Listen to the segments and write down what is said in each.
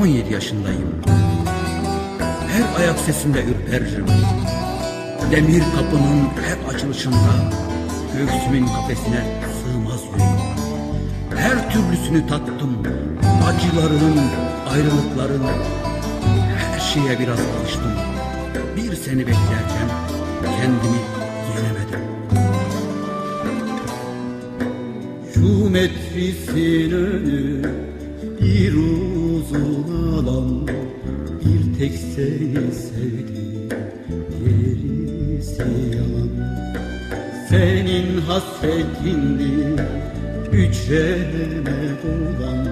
17 yaşındayım. Her ayak sesinde ürperirim. Demir kapının her açılışında göğsümün kafesine sığmaz yüreğim. Her türlüsünü tattım. Acıların, ayrılıkların. Her şeye biraz alıştım. Bir seni beklerken kendimi yenemedim. Şu metrisin önü bir uzun alan Bir tek seni sevdim gerisi yalan. Senin hasretindi hücreme dolan.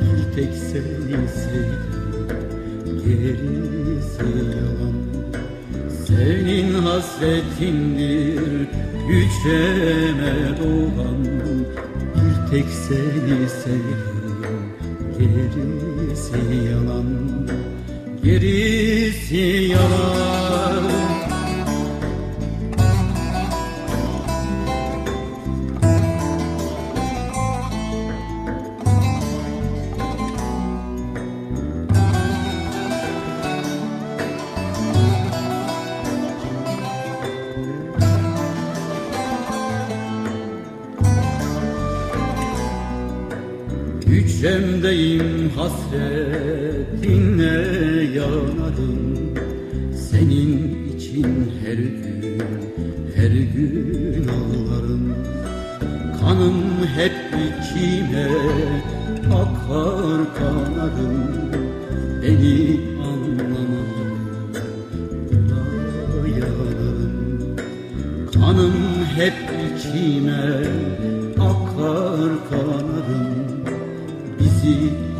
Bir tek seni sevdim gerisi yalan. Senin hasretindir hücreme dolan. Bir tek seni sevdim gerisi yalan Gerisi yalan Hücremdeyim hasretinle yanadım. Senin için her gün, her gün ağlarım. Kanım hep içime akar kanarım Beni anlamadın, buna yanarım Kanım hep içime akar kanarım い。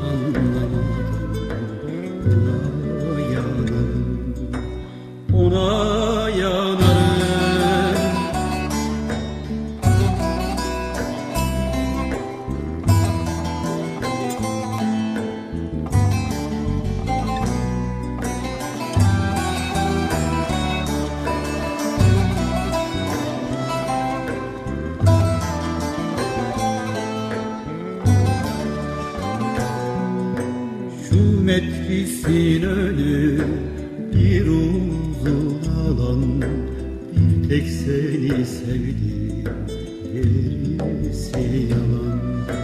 Şu metrisin önü bir uzun alan. Bir tek seni sevdim gerisi yalan